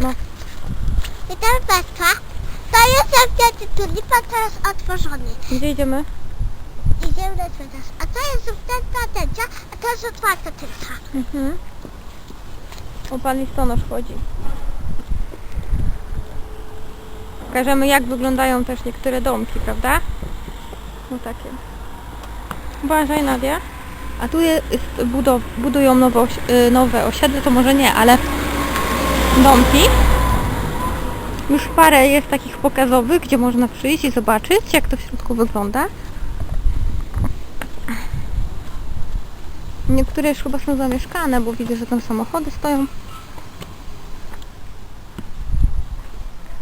No. I teraz Betka. To jest zamknięty tulipan teraz otworzony. Gdzie idziemy? Idziemy na cmentarz. A to jest zamknięta tęcza, a to jest otwarta tęcza. Mhm. O, pan listonosz chodzi. Pokażemy jak wyglądają też niektóre domki, prawda? No takie. Uważaj Nadia. A tu jest, budow, budują nowe, osi- y, nowe osiedle, to może nie, ale domki. Już parę jest takich pokazowych, gdzie można przyjść i zobaczyć jak to w środku wygląda. Niektóre już chyba są zamieszkane, bo widzę, że tam samochody stoją.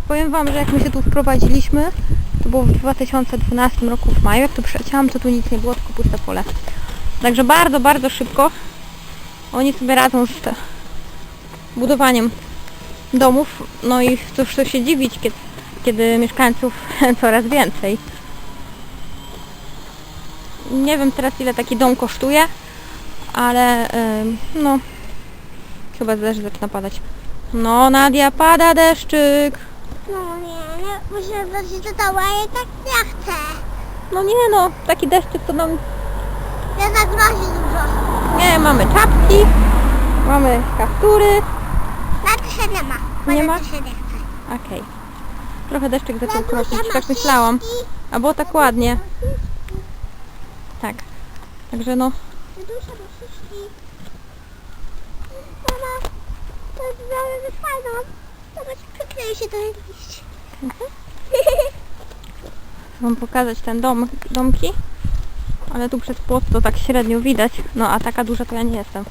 Powiem Wam, że jak my się tu wprowadziliśmy, to było w 2012 roku w maju, jak tu przyleciałam, to tu nic nie było, tylko puste pole. Także bardzo, bardzo szybko oni sobie radzą z budowaniem domów. No i cóż to się dziwić, kiedy, kiedy mieszkańców coraz więcej. Nie wiem teraz ile taki dom kosztuje, ale ym, no chyba deszcz zaczyna padać. No Nadia, pada deszczyk. No nie, nie, muszę wrócić do domu, a ja tak nie chcę. No nie no, taki deszczyk to nam... Ja zagrozi dużo. Nie, mamy czapki, mamy kaptury. Się nie ma. bo Nie ma? chce. Okej. Trochę deszczyk zaczął Tatusia kropić, ma tak myślałam. siatki. A było tak ładnie. Tak. Także no, Dusia ma szyszki. Mama, to jest fajną. Zobacz, przykleję się do liści. wam pokazać ten dom, domki. Ale tu przez płot to tak średnio widać. No a taka duża to ja nie jestem.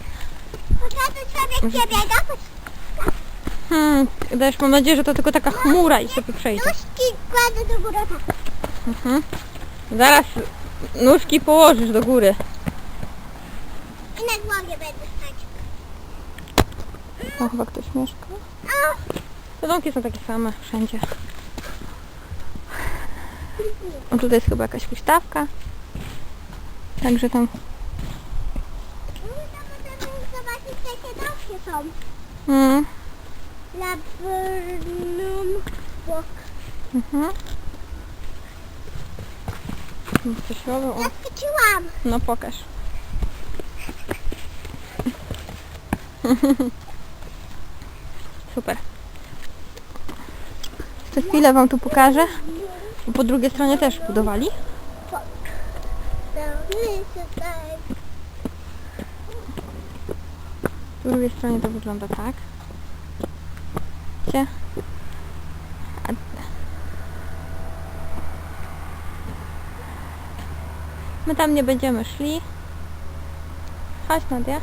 Pokażę sobie ciebie, no. Hmm, deszcz, mam nadzieję, że to tylko taka chmura i sobie przejdzie. Nóżki kładę do góry. tak. Mhm. Zaraz nóżki położysz do góry. I na głowie będę stać. Tam chyba ktoś mieszka. O, Te domki są takie same wszędzie. O, tutaj jest chyba jakaś huśtawka. Także tam... no to możemy zobaczyć, jakie domki są. Mm, Laburnum Walk. mhm. Coś robią. O, Zaskoczyłam. no pokaż. Super. Za chwilę Wam tu pokażę. Bo po drugiej stronie też budowali. tutaj. Po drugiej stronie to wygląda tak. My tam nie będziemy szli. Chodź Nadia.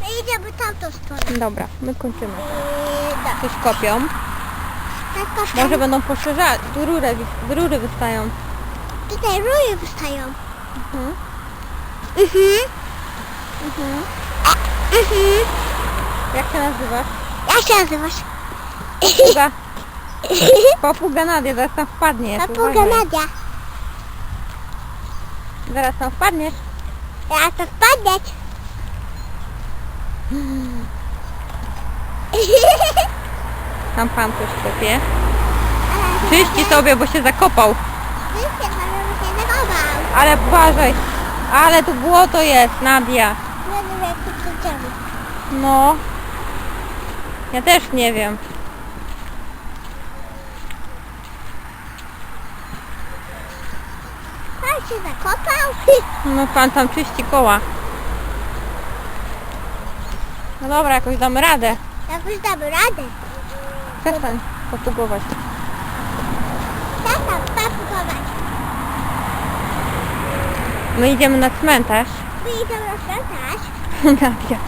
My idziemy tamtą stronę. Dobra, my kończymy. Yy, Coś kopią. tak, Może będą poszerzać. Tu rury, rury wystają. Tutaj rury wystają. Mhm. Mhm. Mhm. Mhm. Jak się nazywasz? Jak się nazywasz? Papuga. Papuga Nadia, zaraz tam wpadniesz. Papuga. Nadia. Zaraz tam wpadniesz. Ja to wpadać. Tam pan coś kopie. Czyści sobie, bo się zakopał. Wszystkie mamy się zachował. Ale uważaj. Ale tu błoto jest, Nadia. No. Ja też nie wiem. Pan się zakopał. No pan tam czyści koła. No dobra, jakoś damy radę. Jakoś damy radę. Przestań popugować. Tata, papugować. My idziemy na cmentarz. My idziemy na cmentarz. Nadia.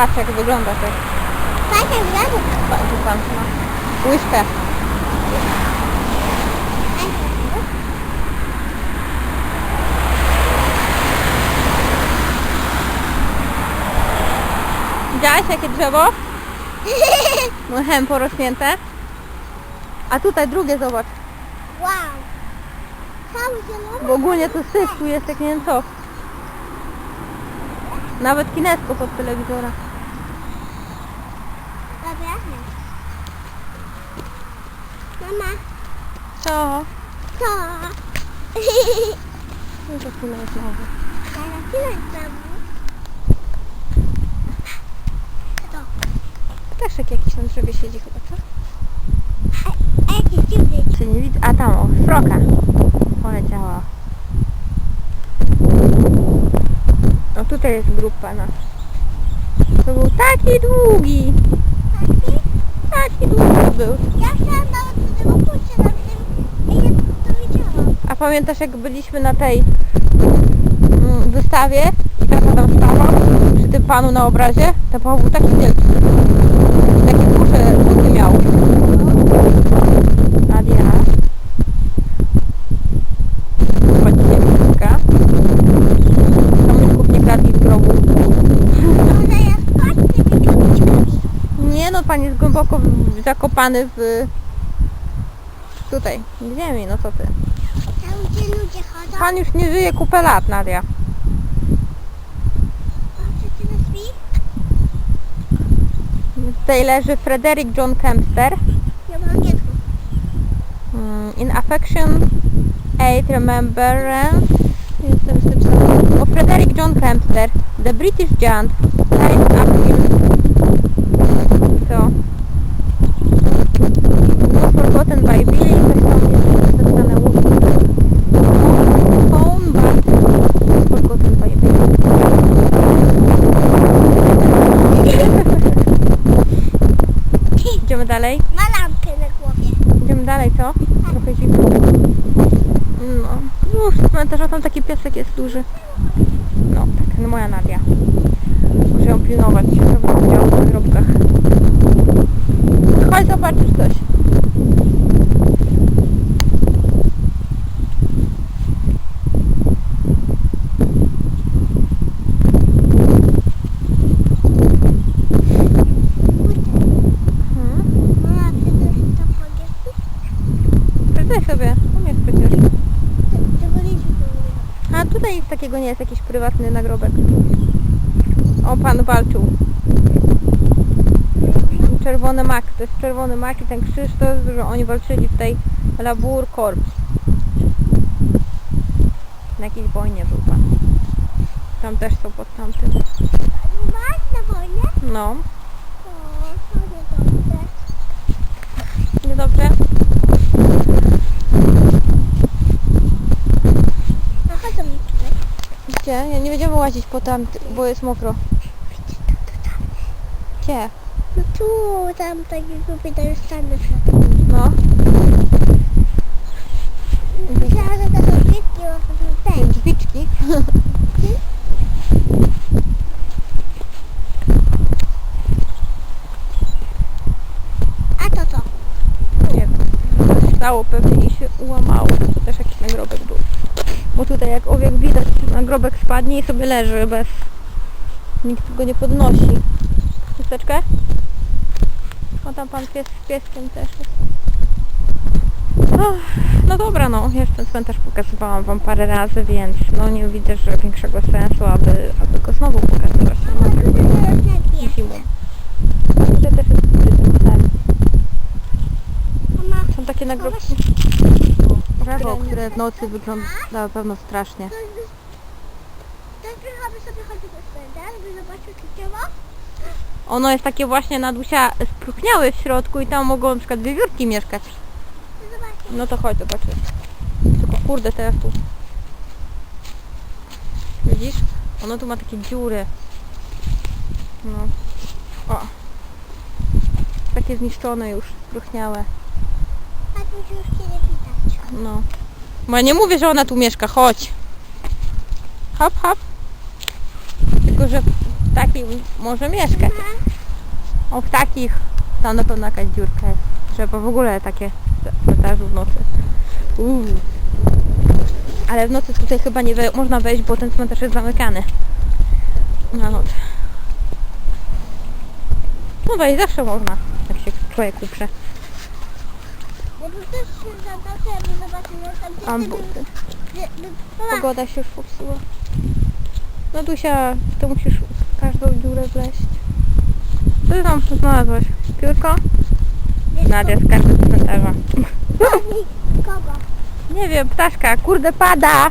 Patrz jak wygląda to. Patrz jak wygląda. Patrz, pan ma łyżkę. Widziałaś jakie drzewo? Mchem porośnięte. A tutaj drugie zobacz. Wow. Cały zielony. Bo ogólnie to syf tu jest jak nie wiem co. Nawet kineskop od telewizora. Mama, Co? co? No to jest nowy. Teraz ile znowu? Co? Ptaszek jakiś na drzewie siedzi chyba, co? A jakie dziwny. Czy nie widzę? A tam, o, sroka. Poleciała. O, tutaj jest grupa nas. To był taki długi. Taki? Długi był. Ja chciałam nawet do tego pójść, ale ja to widziałam. A pamiętasz jak byliśmy na tej mm, wystawie i tata tam stawał przy tym panu na obrazie? Ten pan był taki wielki. Takie buty miał. Nadia. Chodźcie, Miska. Kamyczków nie kradli z grobu. Może ja spać nie wiem. Nie no, pan jest głęboko zakopany w... Tutaj, w ziemi, no co ty. Tam gdzie ludzie chodzą. Pan już nie żyje kupę lat, Nadia. Tutaj leży Frederick John Kempster. Ja mam angielsku. Mm, In affection, aid, remembrance. Jestem. O Frederick John Kempster, the British giant, died. Co? Not forgotten by Billy, coś tam jest napisane. Phone, but forgotten by Billy. Idziemy dalej? Ma lampkę na głowie. Idziemy dalej, co? Trochę zimno. No, już cmentarz, a tam taki piesek jest duży. No, tak, no moja Nadia. Muszę ją pilnować, żeby nie działo w nagrobkach. Chodź zobaczysz coś. Przeczytaj sobie, umiesz przecież. A tutaj takiego nie jest, jakiś prywatny nagrobek. O, pan walczył. Czerwony mak, to jest czerwony mak i ten krzyż to jest, że oni walczyli w tej Labour Corps. Na jakiejś wojnie był pan. Tam też są pod tamtym. Na wojnie? No, to niedobrze. niedobrze. A chodzą mi tutaj. Gdzie? Ja nie będziemy łazić po tam, bo jest mokro. Gdzie? No tu, tam takie grupy to już stanę No. Myślałam, że to są wszystkie, a to są te. Drzwiczki. A to co? Nie wiem. Stało pewnie i się ułamało. To też jakiś nagrobek był. Bo tutaj jak owiek widać, nagrobek spadnie i sobie leży bez... Nikt go nie podnosi. Chusteczkę? O tam pan pies z pieskiem też jest. Och, no dobra, no. Jeszcze ten cmentarz pokazywałam wam parę razy, więc no nie widzę, że większego sensu, aby, aby go znowu pokazywać. No, zimą. Tutaj też jest. Mama, Są takie nagrobki. Drzewo, które w nocy wygląda na pewno strasznie. to jest... Bychaby sobie chodzić do cmentarza, by zobaczyć drzewo? Ono jest takie właśnie Nadusia spróchniałe w środku i tam mogą na przykład wiewiórki mieszkać. No to chodź zobaczyć. Tylko kurde teraz tu. Widzisz? Ono tu ma takie dziury. No. O. Takie zniszczone już, spróchniałe. A tu już nie widać. No. Bo ja nie mówię, że ona tu mieszka, chodź. Hop, hop. Tylko, że w takim może mieszkać. O, w takich tam na pewno jakaś dziurka jest. Trzeba w ogóle takie w cmentarzu w nocy. Uuu. Ale w nocy tutaj chyba nie we, można wejść, bo ten cmentarz jest zamykany. Na noc. No wejść zawsze można, jak się człowiek uprze. Ja bym też się tam gdzie buty. no, Pogoda się już popsuła. No Dusia, to musisz każdą dziurę wleść. Co ty tam znalazłaś? Piórko? Nadia skarby z cmentarza. Kogo? Nie wiem, ptaszka, kurde pada!